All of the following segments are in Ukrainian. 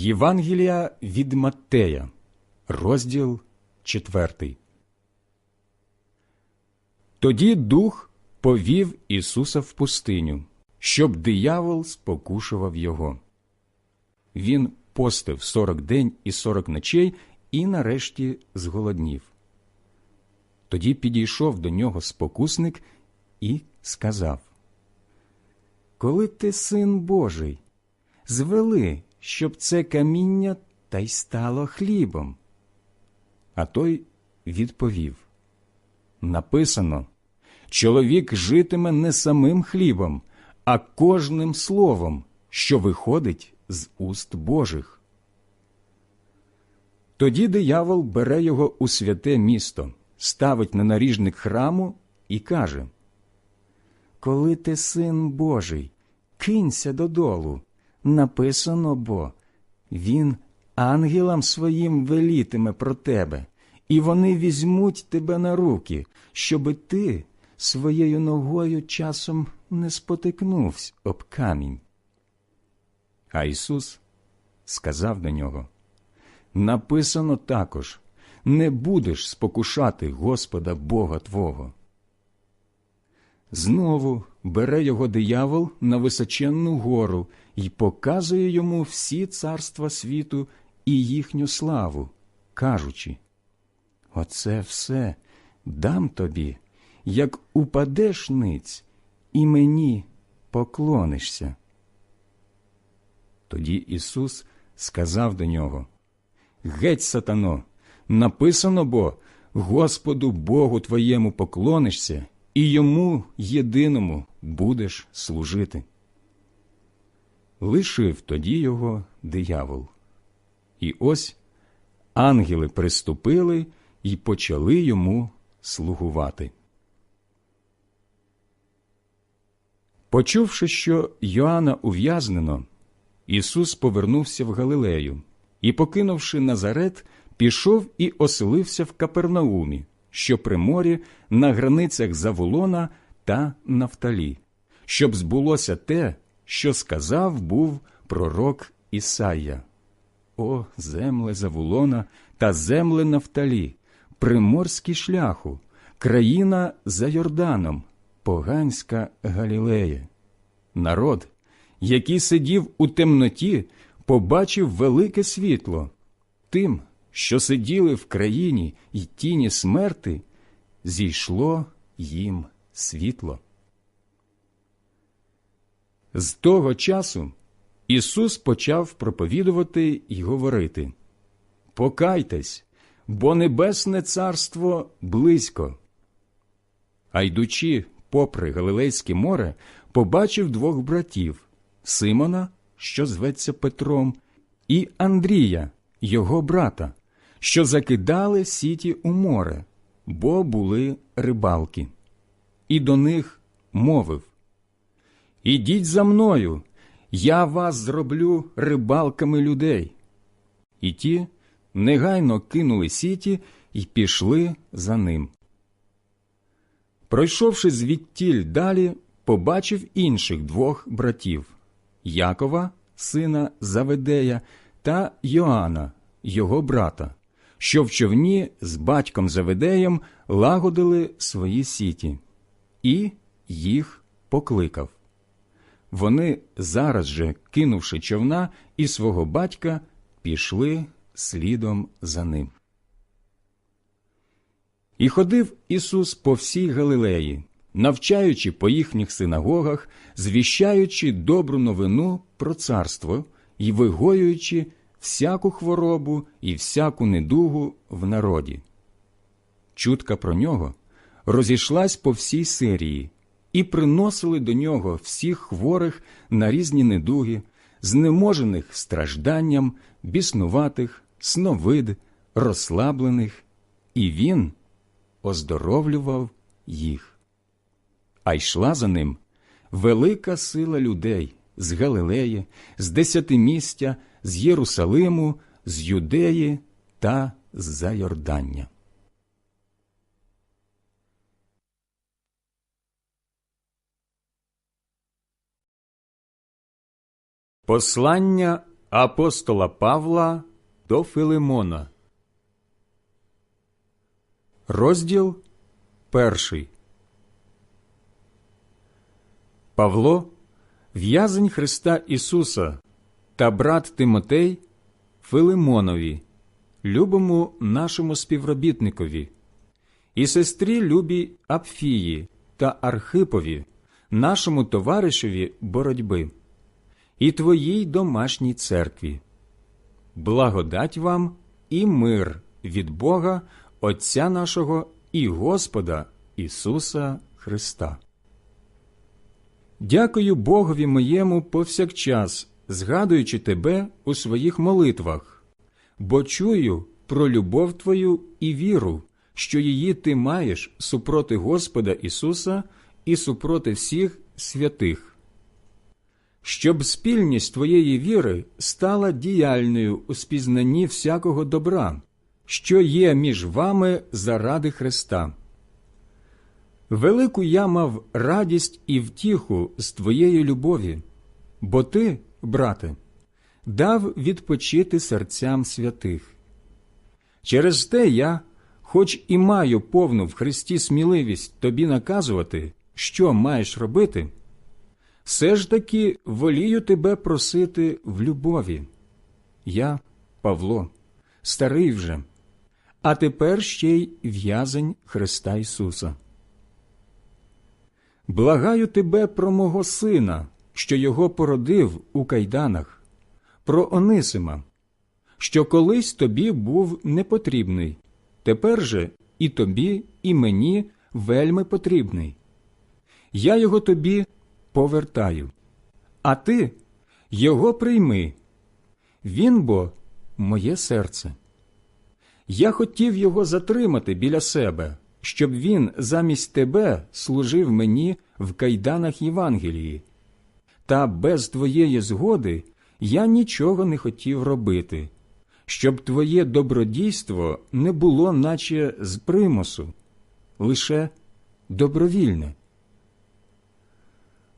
Євангелія від Маттея, розділ 4. Тоді дух повів Ісуса в пустиню, щоб диявол спокушував його. Він постив сорок день і сорок ночей і нарешті зголоднів. Тоді підійшов до нього спокусник і сказав Коли ти син Божий, звели, щоб це каміння та й стало хлібом. А той відповів Написано чоловік житиме не самим хлібом, а кожним словом, що виходить з уст Божих. Тоді диявол бере його у святе місто, ставить на наріжник храму і каже Коли ти син Божий, кинься додолу. Написано бо він ангелам своїм велітиме про тебе, і вони візьмуть тебе на руки, щоби ти своєю ногою часом не спотикнувся об камінь. А Ісус сказав до нього Написано також не будеш спокушати Господа Бога Твого. Знову бере його диявол на височенну гору і показує йому всі царства світу і їхню славу, кажучи Оце все дам тобі, як упадеш ниць, і мені поклонишся. Тоді Ісус сказав до нього Геть, сатано, написано бо Господу Богу твоєму поклонишся, і йому єдиному будеш служити. Лишив тоді його диявол. І ось ангели приступили і почали йому слугувати. Почувши, що Йоанна ув'язнено, Ісус повернувся в Галилею і, покинувши Назарет, пішов і оселився в Капернаумі, що при морі на границях Заволона та Нафталі, щоб збулося те, що сказав був пророк Ісая. О, земле Заволона та земле Нафталі, приморський шляху, країна за Йорданом, поганська Галілея. Народ, який сидів у темноті, побачив велике світло. Тим, що сиділи в країні й тіні смерти, зійшло їм світло. З того часу Ісус почав проповідувати й говорити Покайтесь, бо Небесне Царство близько. А йдучи попри Галилейське море, побачив двох братів Симона, що зветься Петром, і Андрія, його брата, що закидали сіті у море, бо були рибалки. І до них мовив Ідіть за мною, я вас зроблю рибалками людей. І ті негайно кинули сіті і пішли за ним. Пройшовши звідтіль далі, побачив інших двох братів Якова, сина Заведея, та Йоанна, його брата, що в човні з батьком Заведеєм лагодили свої сіті, і їх покликав. Вони зараз же, кинувши човна і свого батька, пішли слідом за ним. І ходив Ісус по всій Галилеї, навчаючи по їхніх синагогах, звіщаючи добру новину про царство і вигоюючи всяку хворобу і всяку недугу в народі. Чутка про нього розійшлась по всій Сирії, і приносили до нього всіх хворих на різні недуги, знеможених стражданням, біснуватих, сновид, розслаблених, і він оздоровлював їх. А йшла за ним велика сила людей з Галилеї, з Десятимістя, з Єрусалиму, з Юдеї та з Зайордання. Послання Апостола Павла до Филимона. Розділ перший. Павло, в'язень Христа Ісуса та брат Тимотей Филимонові, любому нашому співробітникові, і сестрі любій Апфії та Архипові, нашому товаришеві боротьби, і твоїй домашній церкві. Благодать вам і мир від Бога, Отця нашого і Господа Ісуса Христа. Дякую Богові моєму повсякчас, згадуючи тебе у своїх молитвах, бо чую про любов твою і віру, що її ти маєш супроти Господа Ісуса і супроти всіх святих. Щоб спільність твоєї віри стала діяльною у спізнанні всякого добра, що є між вами заради Христа. Велику я мав радість і втіху з твоєї любові, бо ти, брате, дав відпочити серцям святих. Через те я, хоч і маю повну в Христі сміливість тобі наказувати, що маєш робити, все ж таки волію тебе просити в любові. Я, Павло, старий вже, а тепер ще й в'язень Христа Ісуса. Благаю тебе про мого сина, що його породив у кайданах, про Онисима, що колись тобі був непотрібний, тепер же і тобі, і мені вельми потрібний. Я його тобі повертаю, а ти його прийми. Він бо моє серце. Я хотів його затримати біля себе, щоб він замість тебе служив мені в кайданах Євангелії. Та без твоєї згоди я нічого не хотів робити, щоб твоє добродійство не було, наче з примусу, лише добровільне.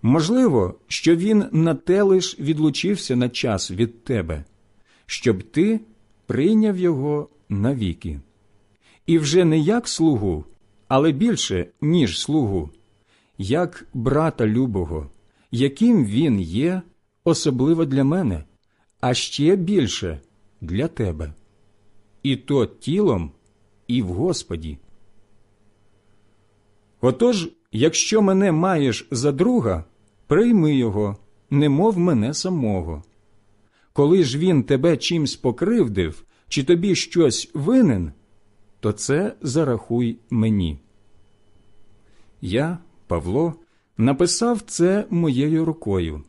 Можливо, що він на те лиш відлучився на час від тебе, щоб ти прийняв його навіки. І вже не як слугу, але більше, ніж слугу, як брата любого, яким він є, особливо для мене, а ще більше для тебе, і то тілом, і в Господі. Отож, якщо мене маєш за друга, прийми його, немов мене самого. Коли ж він тебе чимсь покривдив, чи тобі щось винен, то це зарахуй мені. Я, Павло, написав це моєю рукою.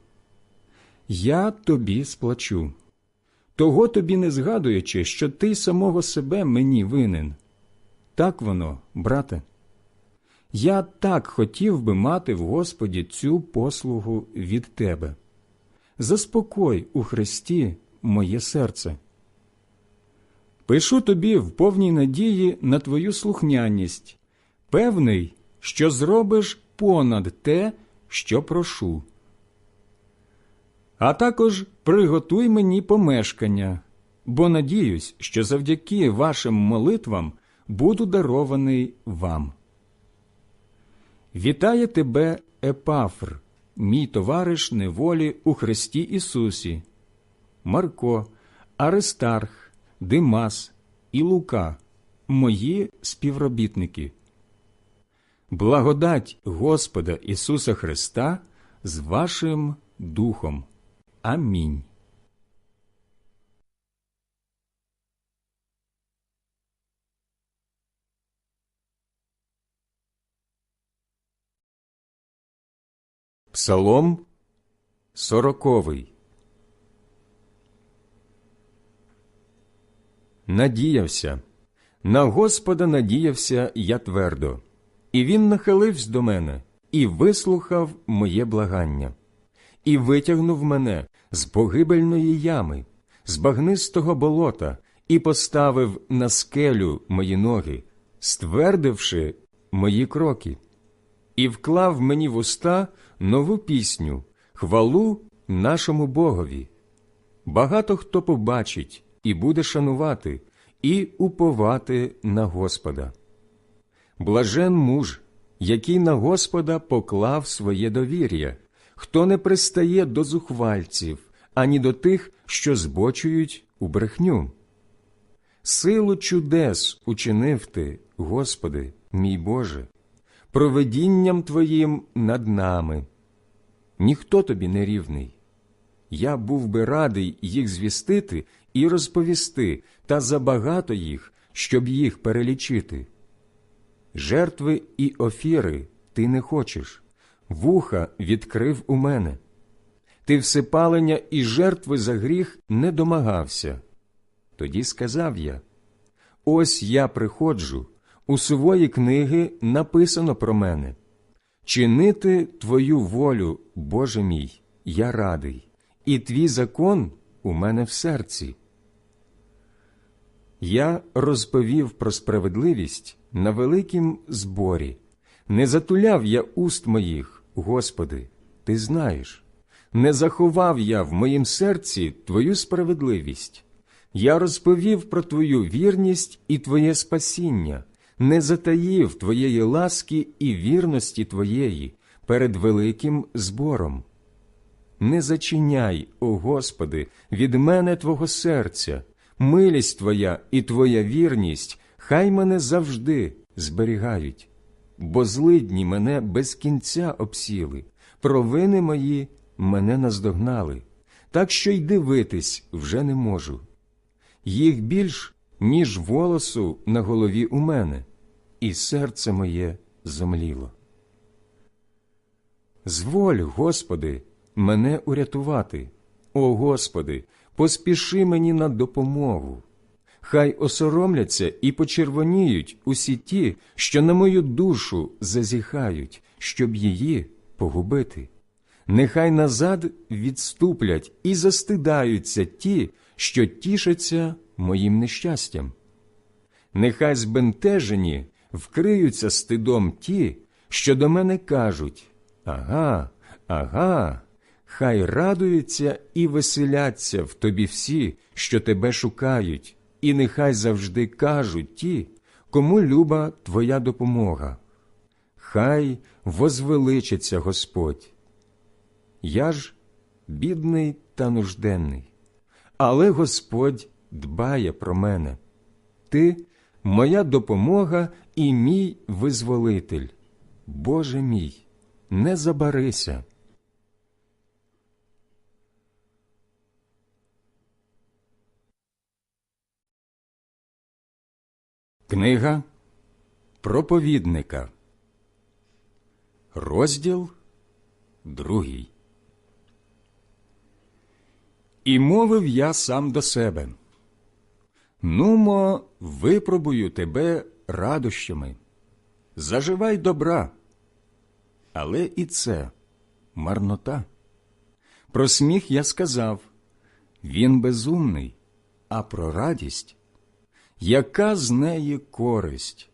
Я тобі сплачу, того тобі не згадуючи, що ти самого себе мені винен. Так воно, брате. Я так хотів би мати в Господі цю послугу від тебе. Заспокой у Христі моє серце. Пишу тобі в повній надії на твою слухняність, певний, що зробиш понад те, що прошу. А також приготуй мені помешкання, бо надіюсь, що завдяки вашим молитвам буду дарований вам. Вітає тебе, Епафр, мій товариш неволі у Христі Ісусі, Марко, Аристарх, Димас і Лука, мої співробітники. Благодать Господа Ісуса Христа з вашим Духом. Амінь. Псалом сороковий. Надіявся, на Господа надіявся я твердо, і він нахилився до мене і вислухав моє благання, і витягнув мене з погибельної ями, з багнистого болота, і поставив на скелю мої ноги, ствердивши мої кроки, і вклав мені в уста нову пісню, хвалу нашому Богові. багато хто побачить і буде шанувати, і уповати на Господа. Блажен муж, який на Господа поклав своє довір'я, хто не пристає до зухвальців, ані до тих, що збочують у брехню. Силу чудес учинив ти, Господи, мій Боже, проведінням Твоїм над нами. Ніхто тобі не рівний. Я був би радий їх звістити і розповісти, та забагато їх, щоб їх перелічити. Жертви і офіри ти не хочеш, вуха відкрив у мене. Ти всепалення і жертви за гріх не домагався. Тоді сказав я: Ось я приходжу, у свої книги написано про мене. Чинити Твою волю, Боже мій, я радий, і твій закон у мене в серці. Я розповів про справедливість на великім зборі. Не затуляв я уст моїх, Господи, Ти знаєш. Не заховав я в моїм серці Твою справедливість. Я розповів про Твою вірність і Твоє спасіння, не затаїв Твоєї ласки і вірності Твоєї перед великим збором. Не зачиняй, о Господи, від мене Твого серця, милість Твоя і Твоя вірність, хай мене завжди зберігають, бо злидні мене без кінця обсіли, провини мої мене наздогнали, так що й дивитись вже не можу. Їх більш, ніж волосу на голові у мене, і серце моє зомліло. Зволь, Господи, мене урятувати. О Господи, поспіши мені на допомогу. Хай осоромляться і почервоніють усі ті, що на мою душу зазіхають, щоб її погубити. Нехай назад відступлять і застидаються ті, що тішаться моїм нещастям. Нехай збентежені вкриються стидом ті, що до мене кажуть Ага, ага, хай радуються і веселяться в тобі всі, що тебе шукають, і нехай завжди кажуть ті, кому люба твоя допомога. Хай возвеличиться Господь. Я ж бідний та нужденний, але Господь дбає про мене. Ти моя допомога і мій визволитель. Боже мій, не забарися. Книга проповідника, розділ другий. І мовив я сам до себе. Нумо, випробую тебе радощами, заживай добра, але і це марнота. Про сміх я сказав. Він безумний, а про радість? Яка з неї користь?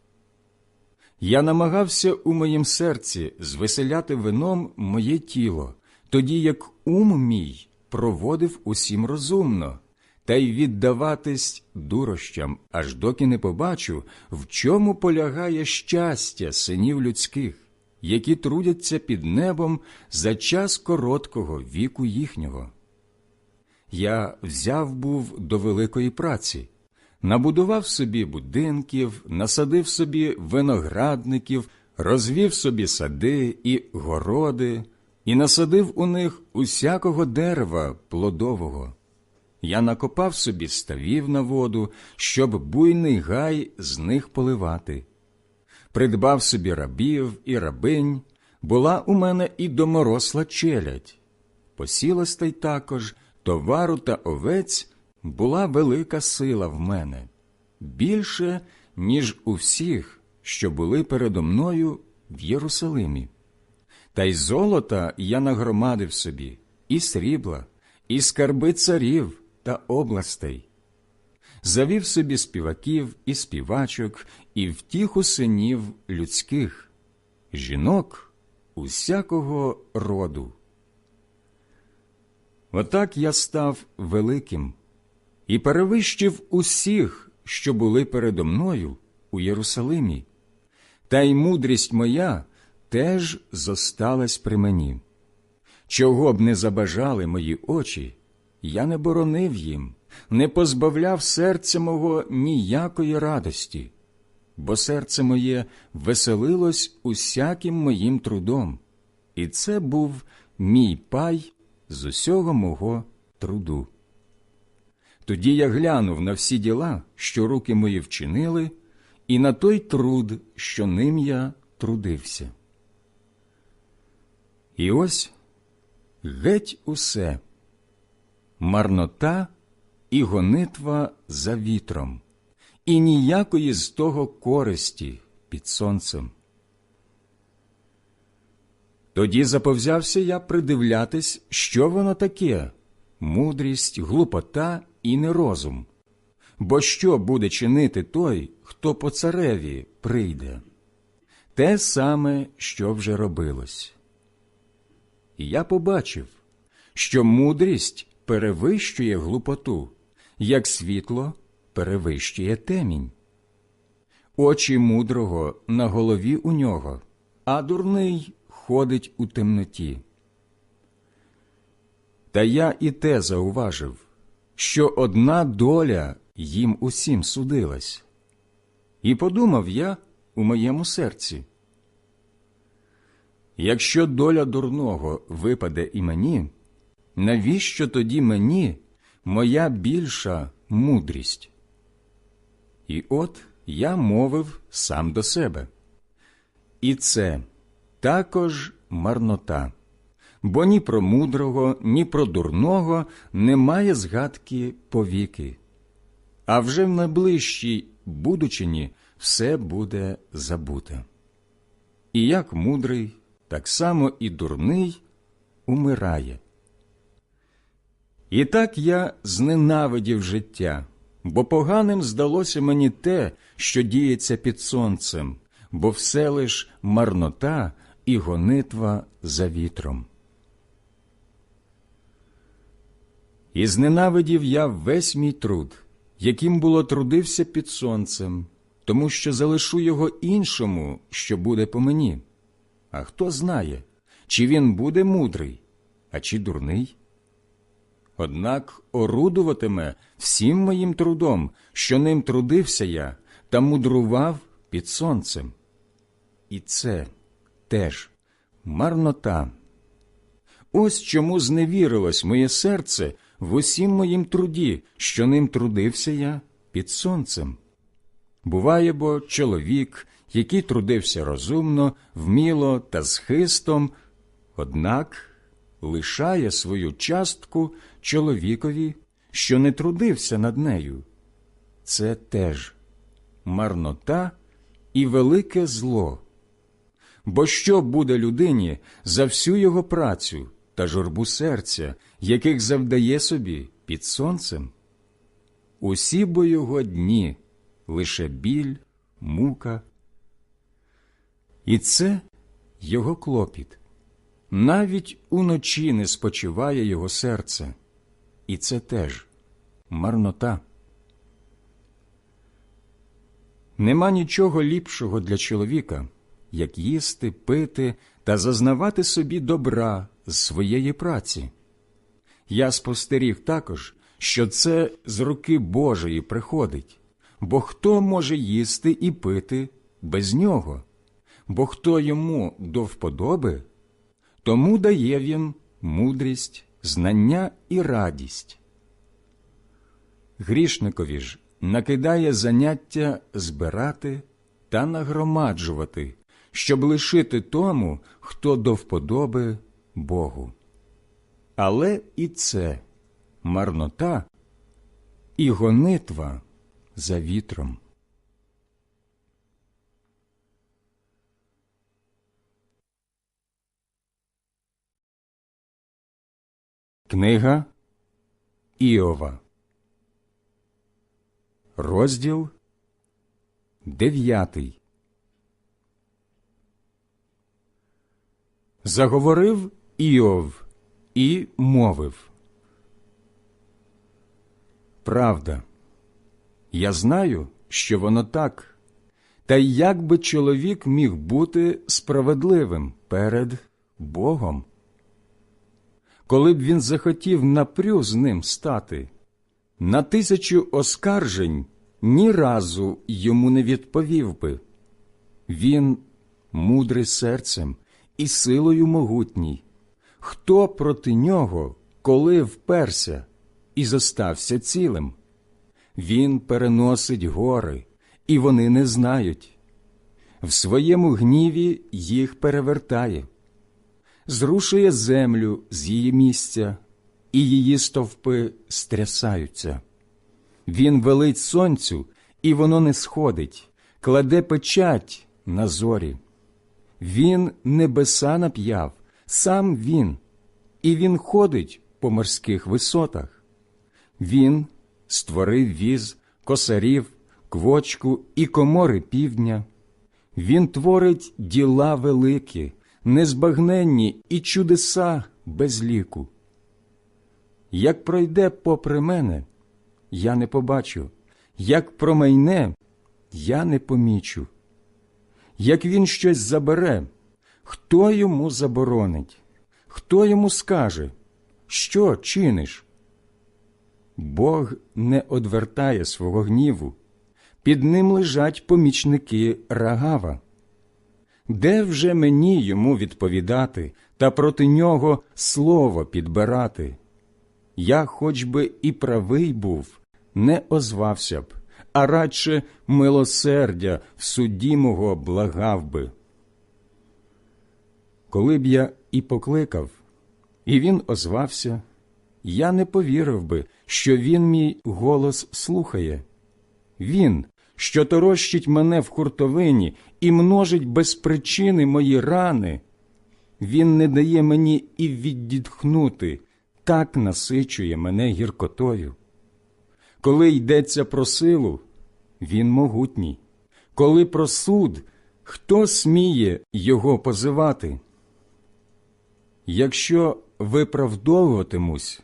Я намагався у моїм серці звеселяти вином моє тіло, тоді як ум мій проводив усім розумно, та й віддаватись дурощам, аж доки не побачу, в чому полягає щастя синів людських, які трудяться під небом за час короткого віку їхнього. Я взяв був до великої праці набудував собі будинків, насадив собі виноградників, розвів собі сади і городи, і насадив у них усякого дерева плодового. Я накопав собі ставів на воду, щоб буйний гай з них поливати. Придбав собі рабів і рабинь, була у мене і доморосла челядь. Посілостей також товару та овець була велика сила в мене, більше, ніж у всіх, що були передо мною в Єрусалимі. Та й золота я нагромадив собі, і срібла, і скарби царів та областей. Завів собі співаків і співачок, і втіху синів людських, жінок усякого роду. Отак я став великим і перевищив усіх, що були передо мною у Єрусалимі, та й мудрість моя теж зосталась при мені. Чого б не забажали мої очі, я не боронив їм, не позбавляв серця мого ніякої радості, бо серце моє веселилось усяким моїм трудом, і це був мій пай з усього мого труду. Тоді я глянув на всі діла, що руки мої вчинили, і на той труд, що ним я трудився. І ось геть усе марнота і гонитва за вітром, і ніякої з того користі під сонцем. Тоді заповзявся я придивлятись, що воно таке мудрість, глупота і нерозум. Бо що буде чинити той, хто по цареві прийде? Те саме, що вже робилось. І я побачив, що мудрість перевищує глупоту, як світло перевищує темінь. Очі мудрого на голові у нього, а дурний ходить у темноті. Та я і те зауважив, що одна доля їм усім судилась. І подумав я у моєму серці. Якщо доля дурного випаде і мені, навіщо тоді мені моя більша мудрість? І от я мовив сам до себе. І це також марнота, бо ні про мудрого, ні про дурного немає згадки повіки. А вже в найближчій будучині все буде забуте. І як мудрий, так само і дурний умирає. І так я зненавидів життя, бо поганим здалося мені те, що діється під сонцем, бо все лиш марнота і гонитва за вітром. І зненавидів я весь мій труд, яким було трудився під сонцем, тому що залишу його іншому, що буде по мені. А хто знає, чи він буде мудрий, а чи дурний? Однак орудуватиме всім моїм трудом, що ним трудився я та мудрував під сонцем. І це теж марнота. Ось чому зневірилось моє серце в усім моїм труді, що ним трудився я під сонцем. Буває бо чоловік, який трудився розумно, вміло та з хистом, однак лишає свою частку чоловікові, що не трудився над нею. Це теж марнота і велике зло. Бо що буде людині за всю його працю та журбу серця, яких завдає собі під сонцем? Усі бо його дні лише біль, мука. І це його клопіт. Навіть уночі не спочиває його серце, і це теж марнота. Нема нічого ліпшого для чоловіка, як їсти, пити та зазнавати собі добра з своєї праці. Я спостеріг також, що це з руки Божої приходить, бо хто може їсти і пити без нього, бо хто йому до вподоби, тому дає він мудрість, знання і радість. Грішникові ж накидає заняття збирати та нагромаджувати, щоб лишити тому, хто до вподоби Богу. Але і це марнота і гонитва за вітром. Книга Іова, розділ дев'ятий. Заговорив Іов і мовив правда. Я знаю, що воно так. Та як би чоловік міг бути справедливим перед Богом? Коли б він захотів напрю з ним стати, на тисячу оскаржень ні разу йому не відповів би. Він мудрий серцем і силою могутній. Хто проти нього, коли вперся і зостався цілим? Він переносить гори, і вони не знають. В своєму гніві їх перевертає, зрушує землю з її місця, і її стовпи стрясаються. Він велить сонцю, і воно не сходить, кладе печать на зорі. Він небеса нап'яв, сам він, і він ходить по морських висотах. Він створив віз, косарів, квочку і комори півдня. Він творить діла великі, незбагненні і чудеса без ліку. Як пройде попри мене, я не побачу, як промайне, я не помічу. Як він щось забере, хто йому заборонить, хто йому скаже, що чиниш? Бог не одвертає свого гніву, під ним лежать помічники рагава. Де вже мені йому відповідати та проти нього слово підбирати? Я хоч би і правий був, не озвався б, а радше милосердя в суді мого благав би. Коли б я і покликав, і він озвався, я не повірив би, що він мій голос слухає. Він, що торощить мене в хуртовині і множить без причини мої рани, він не дає мені і віддітхнути, так насичує мене гіркотою. Коли йдеться про силу, він могутній. Коли про суд, хто сміє його позивати? Якщо виправдовуватимусь,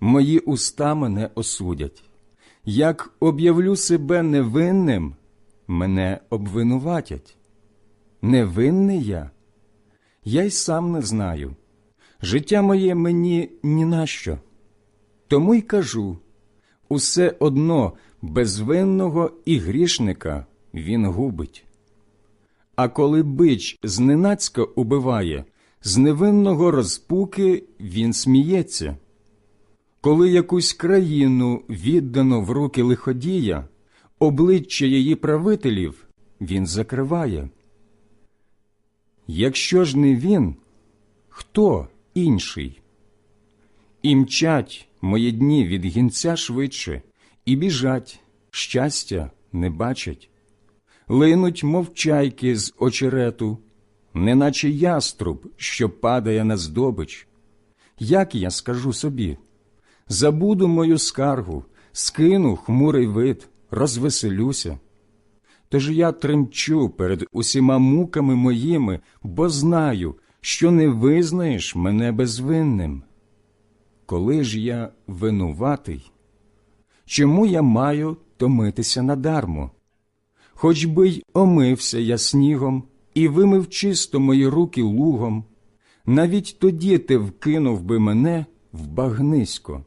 мої уста мене осудять. Як об'явлю себе невинним, мене обвинуватять. Невинний я? Я й сам не знаю. Життя моє мені ні на що. Тому й кажу усе одно безвинного і грішника він губить. А коли бич зненацька убиває, з невинного розпуки він сміється. Коли якусь країну віддано в руки лиходія, обличчя її правителів він закриває. Якщо ж не він, хто інший? І мчать мої дні від гінця швидше, і біжать, щастя не бачать, линуть, мов чайки з очерету, неначе яструб, що падає на здобич. Як я скажу собі? Забуду мою скаргу, скину хмурий вид, розвеселюся. Тож я тремчу перед усіма муками моїми, бо знаю, що не визнаєш мене безвинним. Коли ж я винуватий, чому я маю томитися надармо? Хоч би й омився я снігом і вимив чисто мої руки лугом, навіть тоді ти вкинув би мене в багнисько.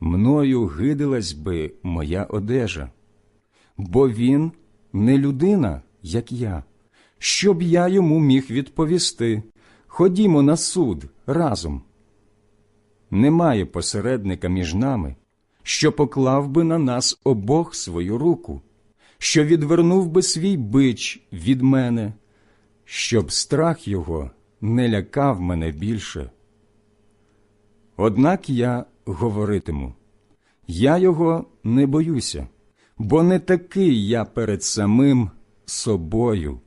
Мною гидилась би моя одежа, бо він не людина, як я, щоб я йому міг відповісти. Ходімо на суд разом. Немає посередника між нами, що поклав би на нас обох свою руку, що відвернув би свій бич від мене, щоб страх його не лякав мене більше. Однак я говоритиму я його не боюся, бо не такий я перед самим собою.